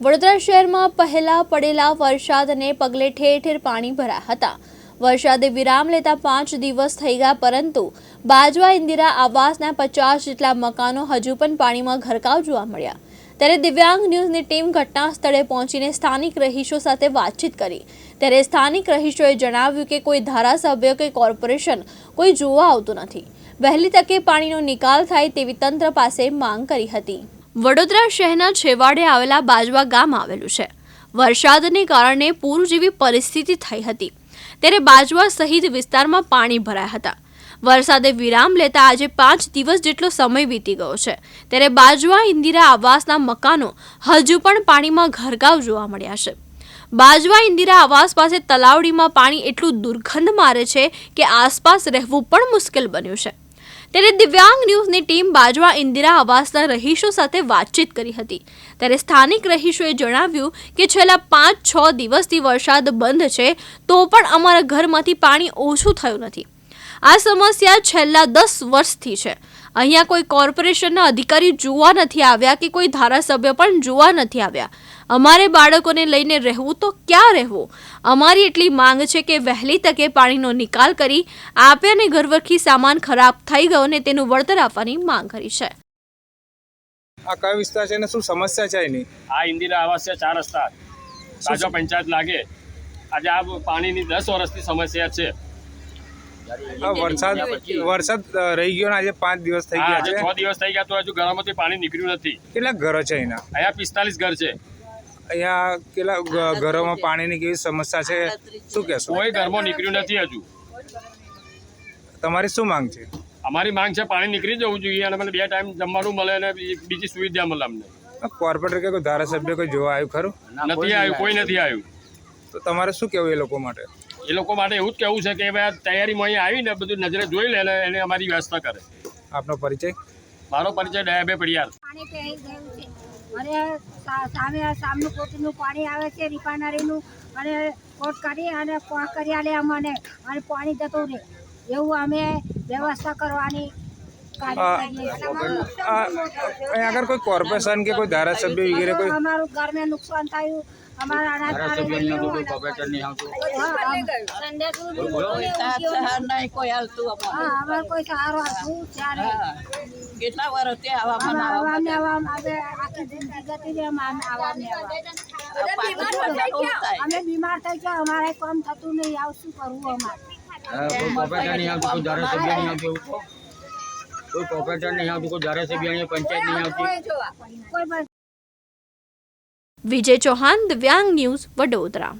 વડોદરા શહેરમાં પહેલા પડેલા વરસાદને પગલે ઠેર ઠેર પાણી ભરાયા હતા. વરસાદે વિરામ લેતા પાંચ દિવસ થઈ ગયા, પરંતુ બાજવા ઇન્દિરા આવાસના પચાસ જેટલા મકાનો હજુ પણ પાણીમાં ઘરકાવ જોવા મળ્યા. ત્યારે દિવ્યાંગ ન્યૂઝની ટીમ ઘટના સ્થળે પહોંચીને સ્થાનિક રહીશો સાથે વાતચીત કરી. ત્યારે સ્થાનિક રહીશોએ જણાવ્યું કે કોઈ ધારાસભ્ય કે કોર્પોરેશન કોઈ જોવા આવતું નથી. વહેલી તકે પાણીનો નિકાલ થાય તેવી તંત્ર પાસે માંગ કરી હતી. વડોદરા શહેરના છેવાડે આવેલા બાજવા ગામ આવેલું છે. વરસાદને કારણે પૂર જેવી પરિસ્થિતિ થઈ હતી. ત્યારે બાજવા સહિત વિસ્તારમાં પાણી ભરાયા હતા. વરસાદે વિરામ લેતા આજે પાંચ દિવસ જેટલો સમય વીતી ગયો છે. ત્યારે બાજવા, ઇન્દિરા આવાસના મકાનો હજુ પણ પાણીમાં ઘરગાવ જોવા મળ્યા છે. બાજવા, ઇન્દિરા આવાસ પાસે તલાવડીમાં પાણી એટલું દુર્ગંધ મારે છે કે આસપાસ રહેવું પણ મુશ્કેલ બન્યું છે. ત્યારે દિવ્યાંગ ન્યૂઝની ટીમ બાજવા ઇન્દિરા આવાસના રહીશો સાથે વાતચીત કરી હતી. ત્યારે સ્થાનિક રહીશોએ જણાવ્યું કે છેલ્લા પાંચ છ દિવસથી વરસાદ બંધ છે, તો પણ અમારા ઘરમાંથી પાણી ઓછું થયું નથી. આ સમસ્યા છેલ્લા દસ વર્ષથી છે. અહીંયા કોઈ કોર્પોરેશનના અધિકારી જોવા નથી આવ્યા કે કોઈ ધારાસભ્ય પણ જોવા નથી આવ્યા. અમારે બાળકોને લઈને રહેવું તો ક્યાં રહેવું? અમારી એટલી માંગ છે કે વહેલી તકે પાણીનો નિકાલ કરી આપે અને ઘરવખરી સામાન ખરાબ થઈ ગયો ને તેનું વળતર આપવાની માંગ કરી છે. આ કયો વિસ્તાર છે ને શું સમસ્યા છે એની? આ ઇન્દિરા આવાસ છે ચાર રસ્તા. બાજુ પંચાયત લાગે. આજે આ પાણીની દસ વર્ષની સમસ્યા છે. આ વરસાદ વરસાદ રહી ગયો ને આજે પાંચ દિવસ થઈ ગયા છે. છ દિવસ થઈ ગયા તો હજુ ઘરમાંથી પાણી નીકળ્યું નથી. કેટલા ઘરો છે એના અહીંયા પિસ્તાલીસ ઘર છે. અહીંયા કેટલા ઘરોમાં પાણીની કેવી સમસ્યા છે? શું કહેશો? કોઈ ઘરમાં નીકળ્યું નથી હજુ. તમારી શું માંગ છે? અમારી માંગ છે પાણી નીકળી જવું જોઈએ અને મને બે ટાઈમ જમવાનું મળે અને બીજી સુવિધા મળે અમને. કોર્પોરેટર કે કોઈ ધારાસભ્ય કોઈ જોવા આવ્યું ખરું? નથી આવ્યું કોઈ નથી આવ્યું. તો તમારે શું કહેવું એ લોકો માટે? એ લોકો માટે એવું જ કહેવું છે કે ભાઈ તૈયારીમાં અહીંયા આવીને બધું નજરે જોઈ લે એને અમારી વ્યવસ્થા કરે. આપનો પરિચય? મારો પરિચય ડાયાબે પડિયાર. અરે સામે સામનું કોટનું પાણી આવે છે રિફાઇનરીનું અને કોટ કરી અને કરી આલે અમને. અને પાણી જતું રહે. એવું અમે વ્યવસ્થા કરવાની અહીંયા કોઈ કોર્પોરેશન કે કોઈ ધારાસભ્ય વગેરે કોઈ અમારું ઘરને નુકસાન થયું અમારા કેટલા બહુ થાય. અમે બીમાર થઈ ગયા અમારે કામ થતું નહીં આવું શું કરવું અમારે કોઈ કોર્પોરેટર નહીં આવતું કોઈ ધારાસભ્ય નહીં પંચાયત નહીં આવતી. વિજય ચૌહાણ દિવ્યાંગ ન્યૂઝ વડોદરા.